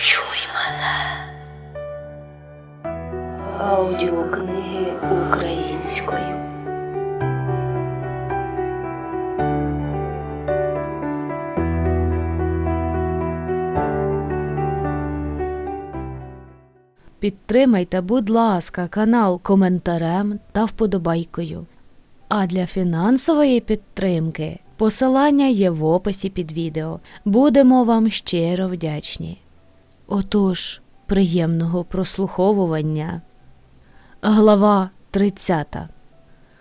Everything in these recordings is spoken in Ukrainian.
Почуй мене. Аудіокниги українською. Підтримайте, будь ласка, канал коментарем та вподобайкою. А для фінансової підтримки посилання є в описі під відео. Будемо вам щиро вдячні. Отож, приємного прослуховування. Глава 30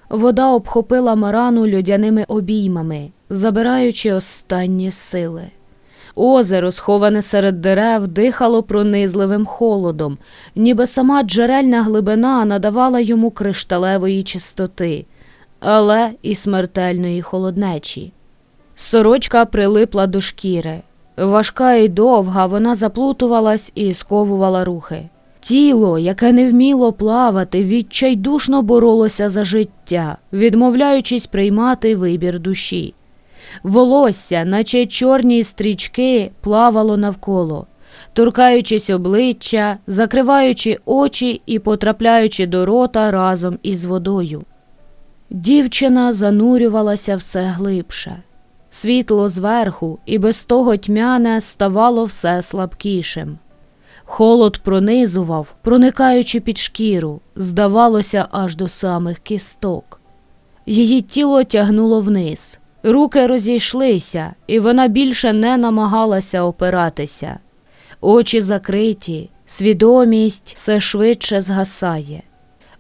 Вода обхопила Марану льодяними обіймами, забираючи останні сили. Озеро, сховане серед дерев, дихало пронизливим холодом, ніби сама джерельна глибина надавала йому кришталевої чистоти, але і смертельної холоднечі. Сорочка прилипла до шкіри. Важка і довга, вона заплутувалась і сковувала рухи. Тіло, яке не вміло плавати, відчайдушно боролося за життя, відмовляючись приймати вибір душі. Волосся, наче чорні стрічки, плавало навколо, торкаючись обличчя, закриваючи очі і потрапляючи до рота разом із водою. Дівчина занурювалася все глибше. Світло зверху і без того тьмяне ставало все слабкішим. Холод пронизував, проникаючи під шкіру, здавалося, аж до самих кісток. Її тіло тягнуло вниз, руки розійшлися, і вона більше не намагалася опиратися. Очі закриті, свідомість все швидше згасає.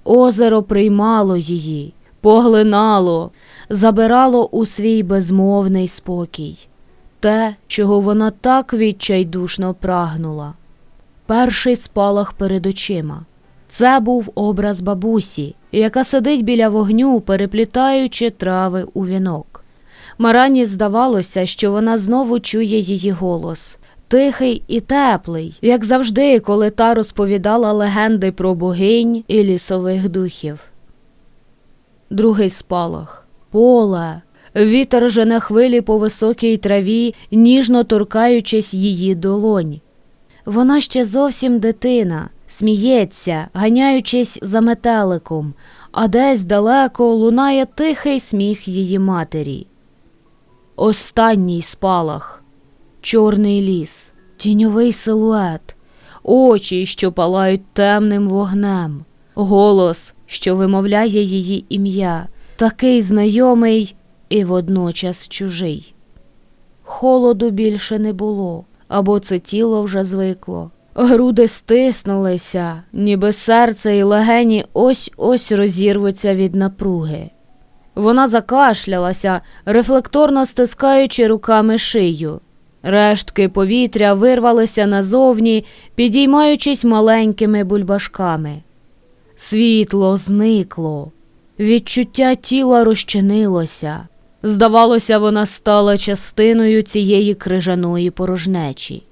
Озеро приймало її, поглинало, забирало у свій безмовний спокій, те, чого вона так відчайдушно прагнула. Перший спалах перед очима. Це був образ бабусі, яка сидить біля вогню, переплітаючи трави у вінок. Марані здавалося, що вона знову чує її голос. Тихий і теплий, як завжди, коли та розповідала легенди про богинь і лісових духів. Другий спалах поле. Вітер жене хвилі по високій траві, ніжно торкаючись її долонь. Вона ще зовсім дитина, сміється, ганяючись за метеликом, а десь далеко лунає тихий сміх її матері. Останній спалах, чорний ліс, тіньовий силует, очі, що палають темним вогнем, голос, що вимовляє її ім'я, такий знайомий і водночас чужий. Холоду більше не було, або це тіло вже звикло. Груди стиснулися, ніби серце і легені ось ось розірвуться від напруги. Вона закашлялася, рефлекторно стискаючи руками шию. Рештки повітря вирвалися назовні, підіймаючись маленькими бульбашками. Світло зникло, відчуття тіла розчинилося. Здавалося, вона стала частиною цієї крижаної порожнечі.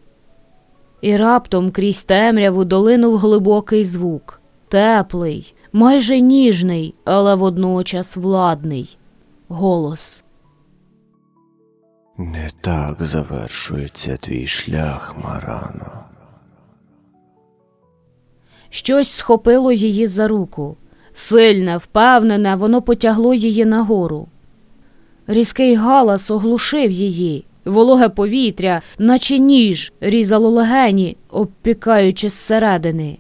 І раптом крізь темряву долинув глибокий звук, теплий, майже ніжний, але водночас владний голос. Не так завершується твій шлях, Марано. Щось схопило її за руку. Сильне, впевнене, воно потягло її нагору. Різкий галас оглушив її, вологе повітря, наче ніж, різало легені, обпікаючи зсередини.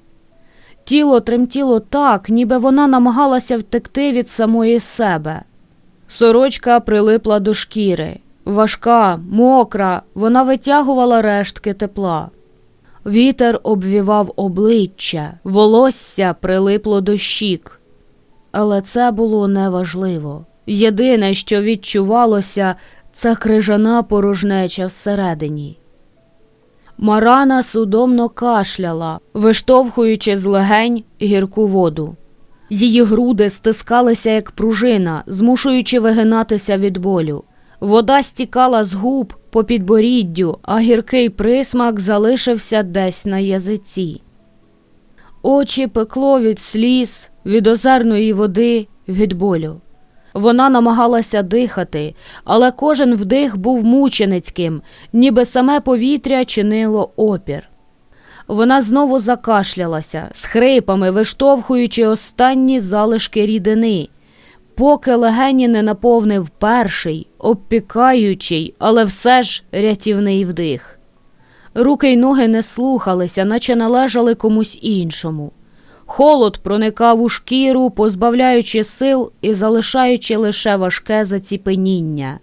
Тіло тремтіло так, ніби вона намагалася втекти від самої себе. Сорочка прилипла до шкіри. Важка, мокра, вона витягувала рештки тепла. Вітер обвівав обличчя, волосся прилипло до щік. Але це було неважливо. Єдине, що відчувалося, це крижана порожнеча всередині. Марана судомно кашляла, виштовхуючи з легень гірку воду. Її груди стискалися, як пружина, змушуючи вигинатися від болю. Вода стікала з губ по підборіддю, а гіркий присмак залишився десь на язиці. Очі пекло від сліз, від озерної води, від болю. Вона намагалася дихати, але кожен вдих був мученицьким, ніби саме повітря чинило опір. Вона знову закашлялася, з хрипами виштовхуючи останні залишки рідини, поки легені не наповнив перший, обпікаючий, але все ж рятівний вдих. Руки й ноги не слухалися, наче належали комусь іншому. Холод проникав у шкіру, позбавляючи сил і залишаючи лише важке заціпеніння.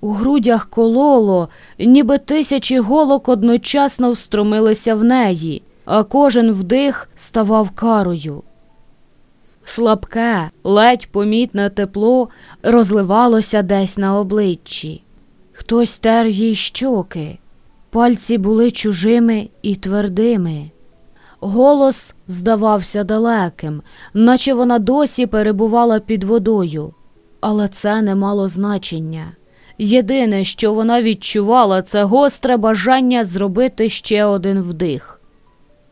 У грудях кололо, ніби тисячі голок одночасно встромилися в неї, а кожен вдих ставав карою. Слабке, ледь помітне тепло розливалося десь на обличчі. Хтось тер їй щоки, пальці були чужими і твердими. Голос здавався далеким, наче вона досі перебувала під водою, але це не мало значення. Єдине, що вона відчувала, це гостре бажання зробити ще один вдих.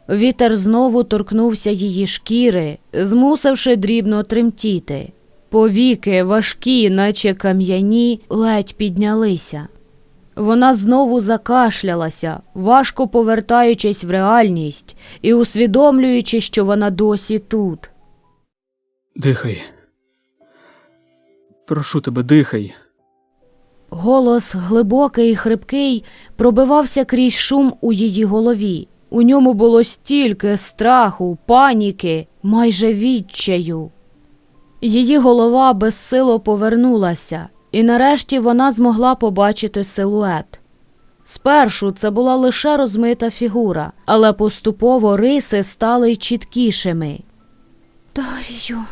Вітер знову торкнувся її шкіри, змусивши дрібно тремтіти. Повіки, важкі, наче кам'яні, ледь піднялися. Вона знову закашлялася, важко повертаючись в реальність і усвідомлюючи, що вона досі тут. Дихай. Прошу тебе, дихай. Голос, глибокий і хрипкий, пробивався крізь шум у її голові. У ньому було стільки страху, паніки, майже відчаю. Її голова безсило повернулася, і нарешті вона змогла побачити силует. Спершу це була лише розмита фігура, але поступово риси стали чіткішими. Дарію.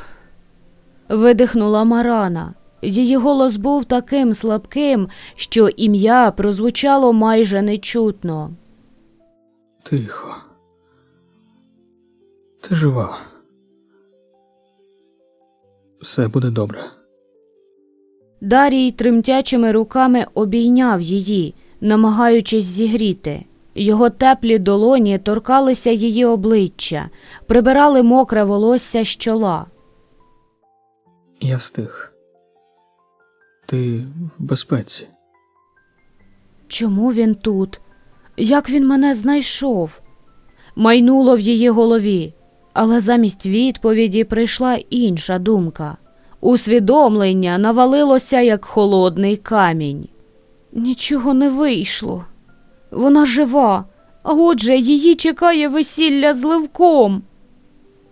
видихнула Марана. Її голос був таким слабким, що ім'я прозвучало майже нечутно. Тихо. Ти жива. Все буде добре. Дарій тремтячими руками обійняв її, намагаючись зігріти. Його теплі долоні торкалися її обличчя, прибирали мокре волосся з чола. Я встиг. Ти в безпеці. Чому він тут? Як він мене знайшов? Майнуло в її голові, але замість відповіді прийшла інша думка. Усвідомлення навалилося, як холодний камінь. Нічого не вийшло. Вона жива, а отже, її чекає весілля з Левком.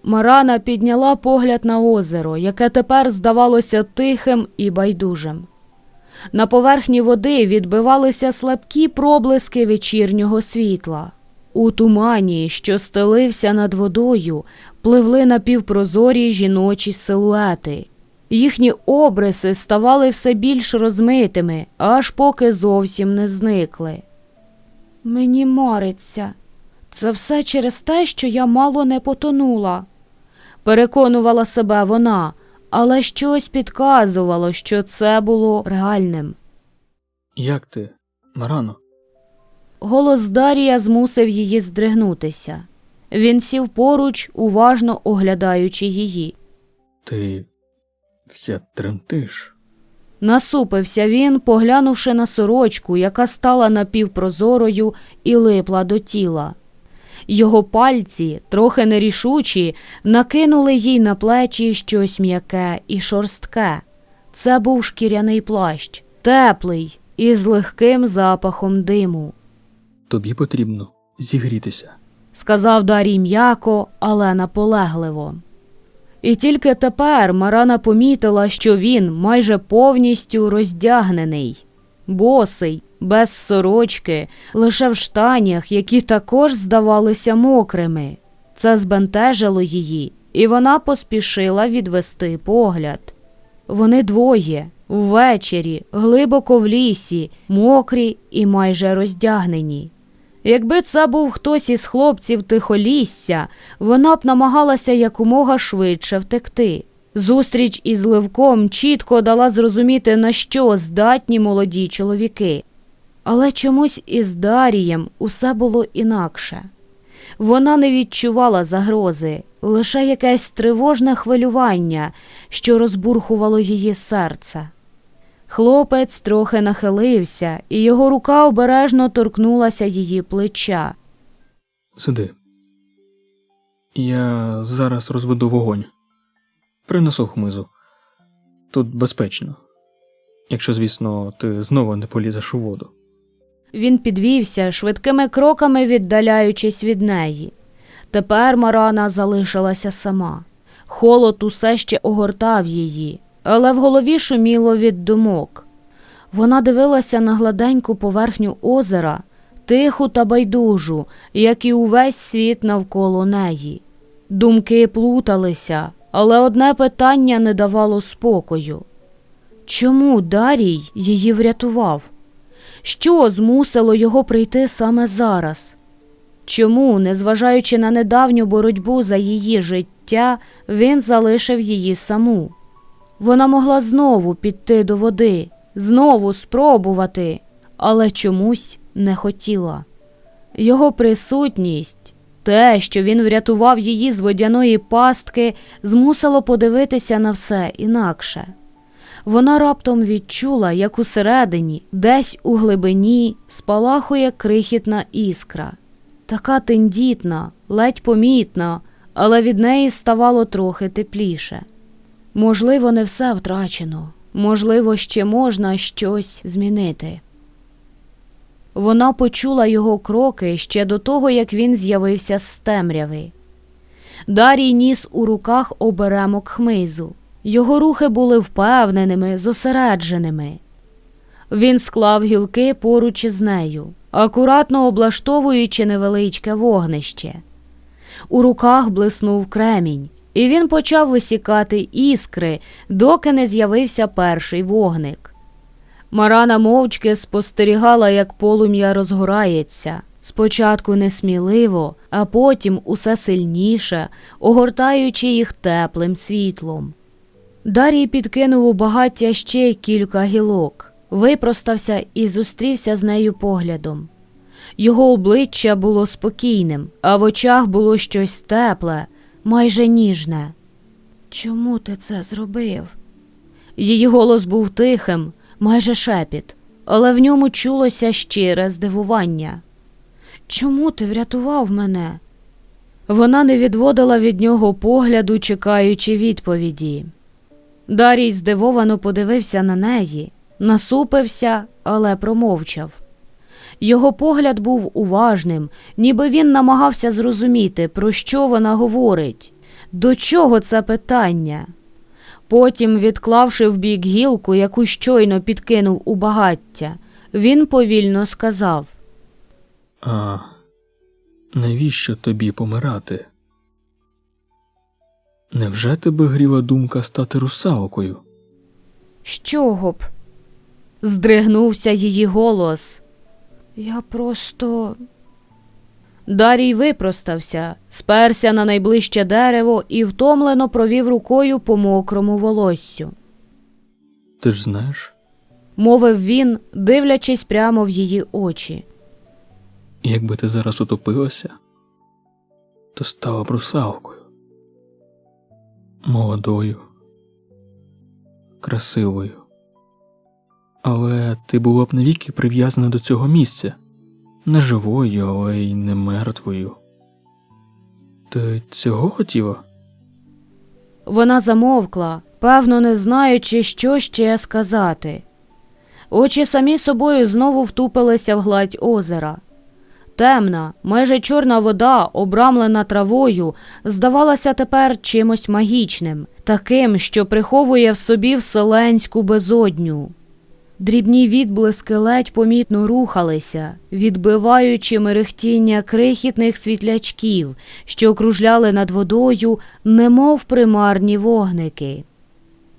Марана підняла погляд на озеро, яке тепер здавалося тихим і байдужим. На поверхні води відбивалися слабкі проблиски вечірнього світла. У тумані, що стелився над водою, пливли напівпрозорі жіночі силуети. Їхні обриси ставали все більш розмитими, аж поки зовсім не зникли. Мені мариться. Це все через те, що я мало не потонула. Переконувала себе вона, але щось підказувало, що це було реальним. Як ти, Марано? Голос Дарія змусив її здригнутися. Він сів поруч, уважно оглядаючи її. Ти вся тремтиш. Насупився він, поглянувши на сорочку, яка стала напівпрозорою і липла до тіла. Його пальці, трохи нерішучі, накинули їй на плечі щось м'яке і шорстке. Це був шкіряний плащ, теплий і з легким запахом диму. Тобі потрібно зігрітися. сказав Дарій м'яко, але наполегливо. І тільки тепер Марана помітила, що він майже повністю роздягнений, босий, без сорочки, лише в штанях, які також здавалися мокрими. Це збентежило її, і вона поспішила відвести погляд. Вони двоє, ввечері, глибоко в лісі, мокрі і майже роздягнені. Якби це був хтось із хлопців тихолісся, вона б намагалася якомога швидше втекти. Зустріч із Левком чітко дала зрозуміти, на що здатні молоді чоловіки. Але чомусь із Дарієм усе було інакше. Вона не відчувала загрози, лише якесь тривожне хвилювання, що розбурхувало її серце. Хлопець трохи нахилився, і його рука обережно торкнулася її плеча. Сиди, Я зараз розведу вогонь. Принесу хмизу. Тут безпечно. Якщо, звісно, ти знову не полізеш у воду. Він підвівся, швидкими кроками віддаляючись від неї. Тепер Марана залишилася сама. Холод усе ще огортав її, але в голові шуміло від думок. Вона дивилася на гладеньку поверхню озера, тиху та байдужу, як і увесь світ навколо неї. Думки плуталися, але одне питання не давало спокою. Чому Дарій її врятував? Що змусило його прийти саме зараз? Чому, незважаючи на недавню боротьбу за її життя, він залишив її саму? Вона могла знову піти до води, знову спробувати, але чомусь не хотіла. Його присутність, те, що він врятував її з водяної пастки, змусило подивитися на все інакше. Вона раптом відчула, як усередині, десь у глибині, спалахує крихітна іскра. Така тендітна, ледь помітна, але від неї ставало трохи тепліше. Можливо, не все втрачено, можливо, ще можна щось змінити. Вона почула його кроки ще до того, як він з'явився з темряви. Дарій ніс у руках оберемок хмизу. Його рухи були впевненими, зосередженими. Він склав гілки поруч із нею, акуратно облаштовуючи невеличке вогнище. У руках блиснув кремінь, і він почав висікати іскри, доки не з'явився перший вогник. Марана мовчки спостерігала, як полум'я розгорається, спочатку несміливо, а потім усе сильніше, огортаючи їх теплим світлом. Дарій підкинув у багаття ще кілька гілок, випростався і зустрівся з нею поглядом. Його обличчя було спокійним, а в очах було щось тепле, майже ніжне. Чому ти це зробив? Її голос був тихим, майже шепіт, але в ньому чулося щире здивування. Чому ти врятував мене? Вона не відводила від нього погляду, чекаючи відповіді. Дарій здивовано подивився на неї, насупився, але промовчав. Його погляд був уважним, ніби він намагався зрозуміти, про що вона говорить, до чого це питання. Потім, відклавши в бік гілку, яку щойно підкинув у багаття, він повільно сказав А навіщо тобі помирати? Невже тебе гріла думка стати русалкою? З чого б? Здригнувся її голос. Я просто. Дарій випростався, сперся на найближче дерево і втомлено провів рукою по мокрому волоссю. Ти ж знаєш, Мовив він, дивлячись прямо в її очі. якби ти зараз утопилася, то стала б русалкою. Молодою, красивою. Але ти була б навіки прив'язана до цього місця, не живою, але й не мертвою. Ти цього хотіла? Вона замовкла, певно, не знаючи, що ще сказати. Очі самі собою знову втупилися в гладь озера. Темна, майже чорна вода, обрамлена травою, здавалася тепер чимось магічним, таким, що приховує в собі вселенську безодню. Дрібні відблиски ледь помітно рухалися, відбиваючи мерехтіння крихітних світлячків, що окружляли над водою, немов примарні вогники.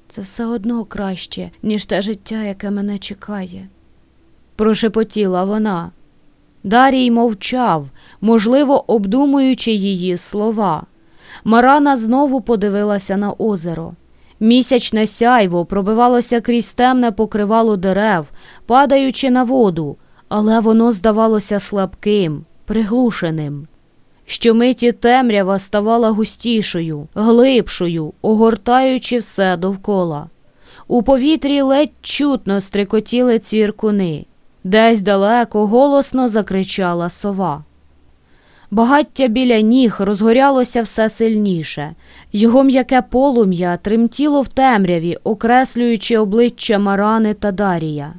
Це все одно краще, ніж те життя, яке мене чекає. Прошепотіла вона. Дарій мовчав, можливо, обдумуючи її слова. Марана знову подивилася на озеро. Місячне сяйво пробивалося крізь темне покривало дерев, падаючи на воду, але воно здавалося слабким, приглушеним. Щомиті темрява ставала густішою, глибшою, огортаючи все довкола. У повітрі ледь чутно стрикотіли цвіркуни, десь далеко голосно закричала сова. Багаття біля ніг розгорялося все сильніше. Його м'яке полум'я тремтіло в темряві, окреслюючи обличчя Марани та Дарія.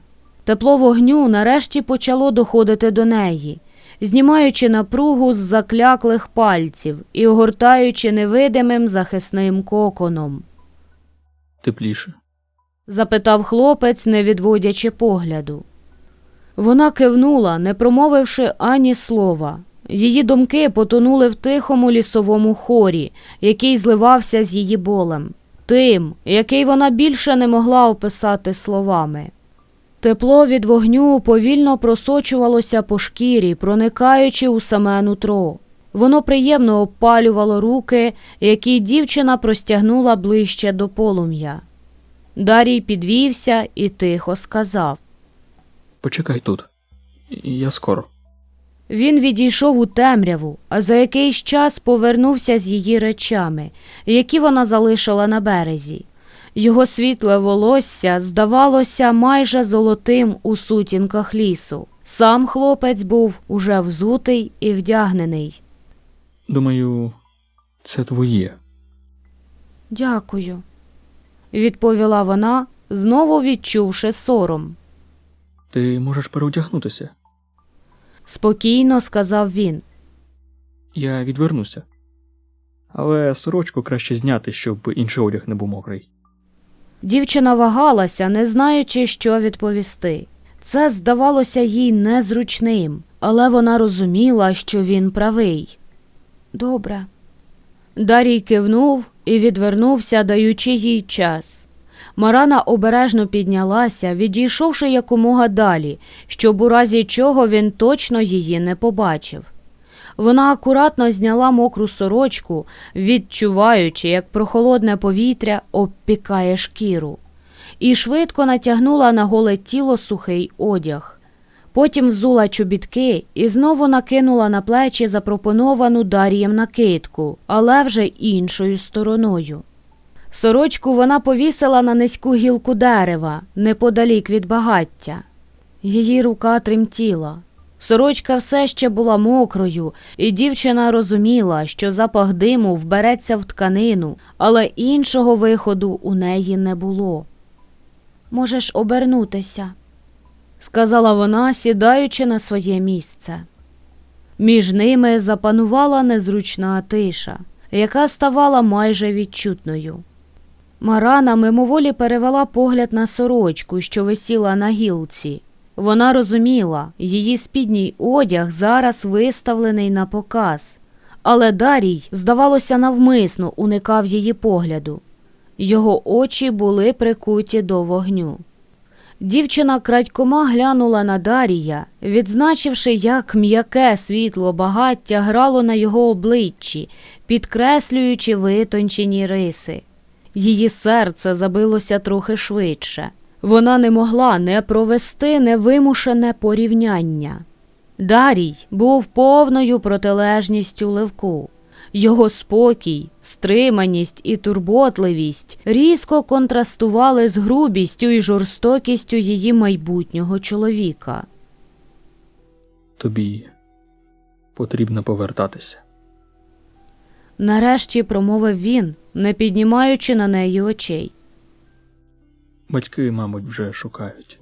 Тепло вогню нарешті почало доходити до неї, знімаючи напругу з закляклих пальців і огортаючи невидимим захисним коконом. Тепліше. запитав хлопець, не відводячи погляду. Вона кивнула, не промовивши ані слова. Її думки потонули в тихому лісовому хорі, який зливався з її болем, тим, який вона більше не могла описати словами. Тепло від вогню повільно просочувалося по шкірі, проникаючи у саме нутро. Воно приємно опалювало руки, які дівчина простягнула ближче до полум'я. Дарій підвівся і тихо сказав. Почекай тут. Я скоро. Він відійшов у темряву, а за якийсь час повернувся з її речами, які вона залишила на березі. Його світле волосся здавалося майже золотим у сутінках лісу. Сам хлопець був уже взутий і вдягнений. Думаю, це твоє. Дякую, відповіла вона, знову відчувши сором. Ти можеш переодягнутися. Спокійно сказав він. Я відвернуся. Але сорочку краще зняти, щоб інший одяг не був мокрий. Дівчина вагалася, не знаючи, що відповісти. Це здавалося їй незручним, але вона розуміла, що він правий. Добре. Дарій кивнув і відвернувся, даючи їй час. Марана обережно піднялася, відійшовши якомога далі, щоб у разі чого він точно її не побачив. Вона акуратно зняла мокру сорочку, відчуваючи, як прохолодне повітря обпікає шкіру, і швидко натягнула на голе тіло сухий одяг. Потім взула чобітки і знову накинула на плечі запропоновану Дарієм накидку, але вже іншою стороною. Сорочку вона повісила на низьку гілку дерева, неподалік від багаття. Її рука тремтіла. Сорочка все ще була мокрою, і дівчина розуміла, що запах диму вбереться в тканину, але іншого виходу у неї не було. Можеш обернутися, сказала вона, сідаючи на своє місце. Між ними запанувала незручна тиша, яка ставала майже відчутною. Марана мимоволі перевела погляд на сорочку, що висіла на гілці. Вона розуміла, її спідній одяг зараз виставлений на показ, але Дарій, здавалося, навмисно уникав її погляду. Його очі були прикуті до вогню. Дівчина крадькома глянула на Дарія, відзначивши, як м'яке світло багаття грало на його обличчі, підкреслюючи витончені риси. Її серце забилося трохи швидше. Вона не могла не провести невимушене порівняння. Дарій був повною протилежністю Левку. Його спокій, стриманість і турботливість різко контрастували з грубістю і жорстокістю її майбутнього чоловіка. Тобі потрібно повертатися. Нарешті промовив він, не піднімаючи на неї очей. Батьки, мабуть, вже шукають.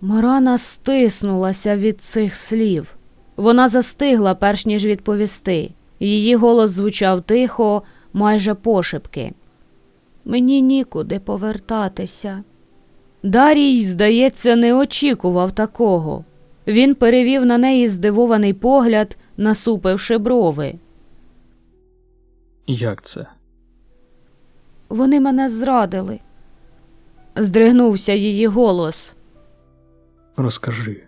Марана стиснулася від цих слів. Вона застигла, перш ніж відповісти. Її голос звучав тихо, майже пошепки. Мені нікуди повертатися. Дарій, здається, не очікував такого. Він перевів на неї здивований погляд, насупивши брови. Як це? Вони мене зрадили. Здригнувся її голос. Розкажи.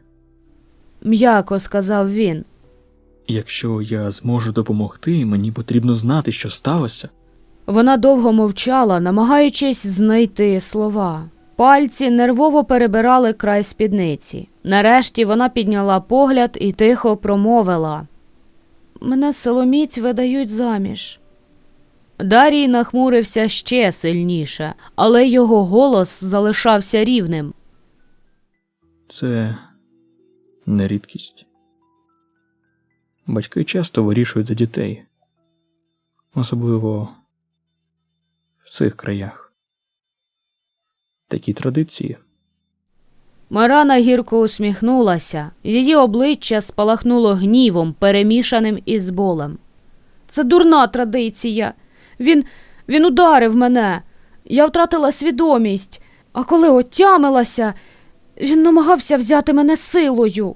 М'яко сказав він. Якщо я зможу допомогти, мені потрібно знати, що сталося. Вона довго мовчала, намагаючись знайти слова. Пальці нервово перебирали край спідниці. Нарешті вона підняла погляд і тихо промовила. Мене силоміць видають заміж. Дарій нахмурився ще сильніше, але його голос залишався рівним. Це не рідкість. Батьки часто вирішують за дітей, особливо в цих краях. Такі традиції. Марана гірко усміхнулася, її обличчя спалахнуло гнівом, перемішаним із болем. Це дурна традиція. Він, він ударив мене. Я втратила свідомість, а коли отямилася, він намагався взяти мене силою.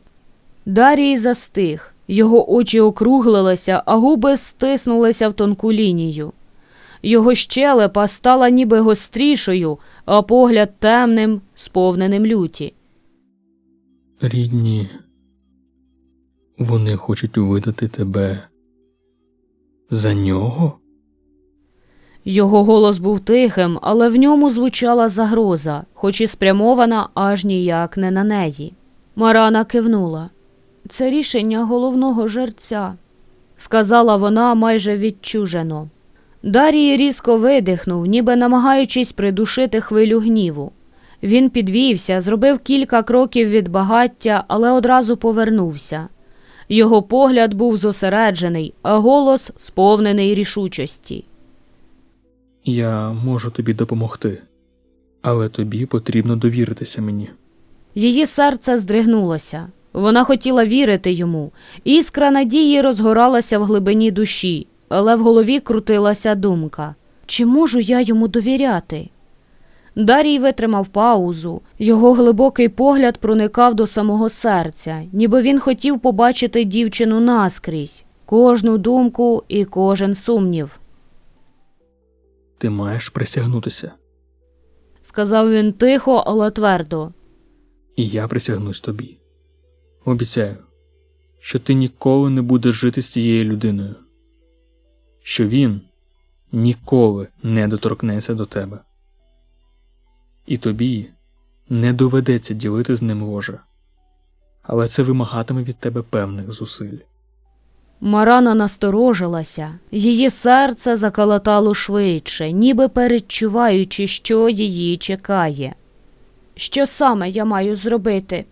Дарій застиг, його очі округлилися, а губи стиснулися в тонку лінію. Його щелепа стала ніби гострішою, а погляд темним, сповненим люті. Рідні, вони хочуть видати тебе за нього? Його голос був тихим, але в ньому звучала загроза, хоч і спрямована аж ніяк не на неї. Марана кивнула. Це рішення головного жерця, сказала вона майже відчужено. Дарій різко видихнув, ніби намагаючись придушити хвилю гніву. Він підвівся, зробив кілька кроків від багаття, але одразу повернувся. Його погляд був зосереджений, а голос сповнений рішучості. Я можу тобі допомогти, але тобі потрібно довіритися мені. Її серце здригнулося. Вона хотіла вірити йому. Іскра надії розгоралася в глибині душі, але в голові крутилася думка чи можу я йому довіряти? Дарій витримав паузу. Його глибокий погляд проникав до самого серця, ніби він хотів побачити дівчину наскрізь, кожну думку і кожен сумнів. Ти маєш присягнутися, Сказав він тихо, але твердо. і я присягнусь тобі. Обіцяю, що ти ніколи не будеш жити з цією людиною, що він ніколи не доторкнеться до тебе. І тобі не доведеться ділити з ним ложе, але це вимагатиме від тебе певних зусиль. Марана насторожилася, її серце заколотало швидше, ніби передчуваючи, що її чекає. Що саме я маю зробити?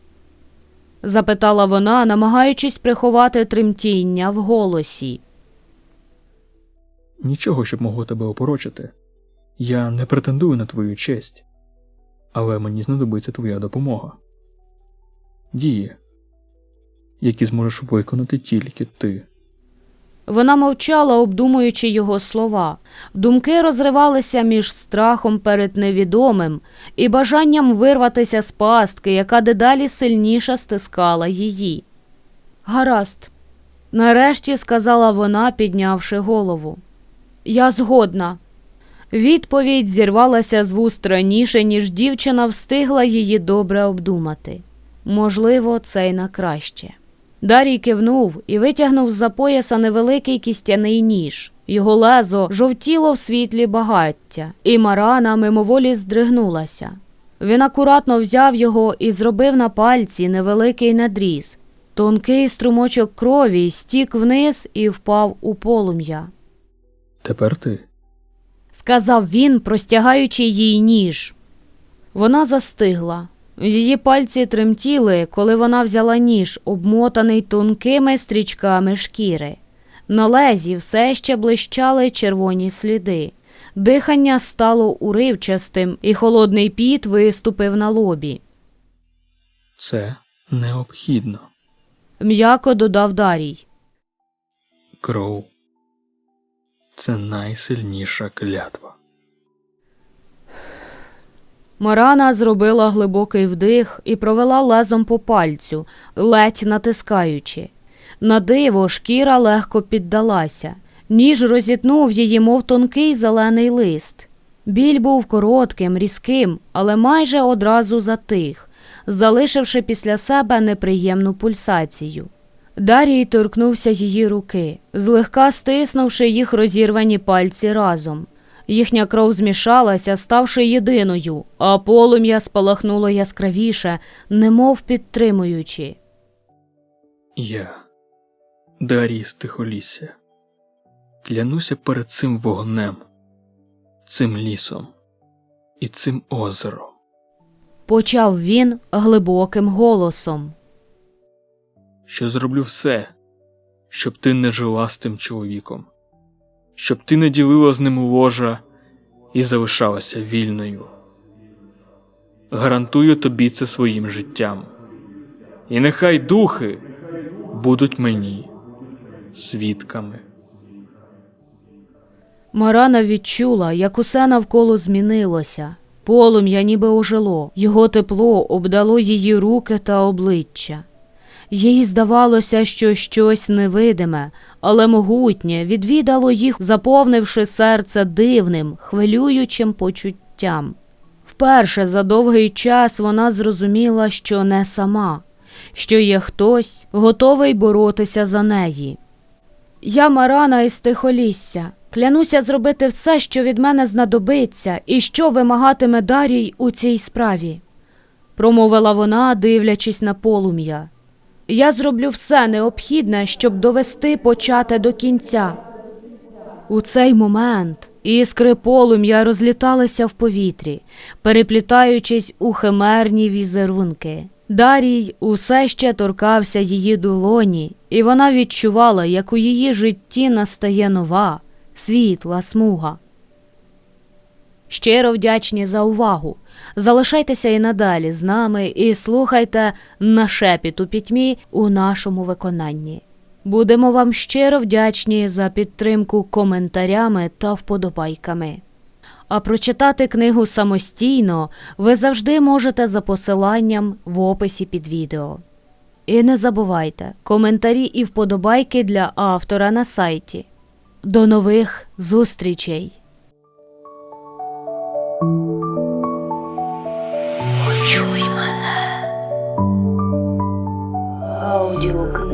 запитала вона, намагаючись приховати тремтіння в голосі. Нічого, щоб могло тебе опорочити. Я не претендую на твою честь, але мені знадобиться твоя допомога. Дії, які зможеш виконати тільки ти. Вона мовчала, обдумуючи його слова. Думки розривалися між страхом перед невідомим і бажанням вирватися з пастки, яка дедалі сильніше стискала її. Гаразд, нарешті сказала вона, піднявши голову. Я згодна. Відповідь зірвалася з вуст раніше, ніж дівчина встигла її добре обдумати. Можливо, це й на краще. Дарій кивнув і витягнув з-за пояса невеликий кістяний ніж. Його лезо жовтіло в світлі багаття, і Марана мимоволі здригнулася. Він акуратно взяв його і зробив на пальці невеликий надріз. Тонкий струмочок крові стік вниз і впав у полум'я. Тепер ти. Сказав він, простягаючи їй ніж. Вона застигла. Її пальці тремтіли, коли вона взяла ніж, обмотаний тонкими стрічками шкіри. На лезі все ще блищали червоні сліди. Дихання стало уривчастим, і холодний піт виступив на лобі. Це необхідно. М'яко додав Дарій. Кров. Це найсильніша клятва. Марана зробила глибокий вдих і провела лезом по пальцю, ледь натискаючи. На диво шкіра легко піддалася. Ніж розітнув її, мов тонкий зелений лист. Біль був коротким, різким, але майже одразу затих, залишивши після себе неприємну пульсацію. Дарій торкнувся її руки, злегка стиснувши їх розірвані пальці разом. Їхня кров змішалася, ставши єдиною, а полум'я спалахнуло яскравіше, немов підтримуючи. Я, Дарій з Тихолісся, клянуся перед цим вогнем, цим лісом і цим озером. Почав він глибоким голосом. що зроблю все, щоб ти не жила з тим чоловіком, щоб ти не ділила з ним ложа і залишалася вільною. Гарантую тобі це своїм життям. І нехай духи будуть мені свідками. Марана відчула, як усе навколо змінилося. Полум'я ніби ожило, його тепло обдало її руки та обличчя. Їй здавалося, що щось невидиме, але могутнє відвідало їх, заповнивши серце дивним, хвилюючим почуттям. Вперше за довгий час вона зрозуміла, що не сама, що є хтось, готовий боротися за неї. Я Марана із Тихолісся. Клянуся зробити все, що від мене знадобиться, і що вимагатиме Дарій у цій справі, промовила вона, дивлячись на полум'я. Я зроблю все необхідне, щоб довести почати до кінця. У цей момент іскри полум'я розліталися в повітрі, переплітаючись у химерні візерунки. Дарій усе ще торкався її долоні, і вона відчувала, як у її житті настає нова, світла смуга. Щиро вдячні за увагу. Залишайтеся і надалі з нами і слухайте на шепіт у пітьмі у нашому виконанні. Будемо вам щиро вдячні за підтримку коментарями та вподобайками. А прочитати книгу самостійно ви завжди можете за посиланням в описі під відео. І не забувайте коментарі і вподобайки для автора на сайті. До нових зустрічей! Почуй мене. Українською.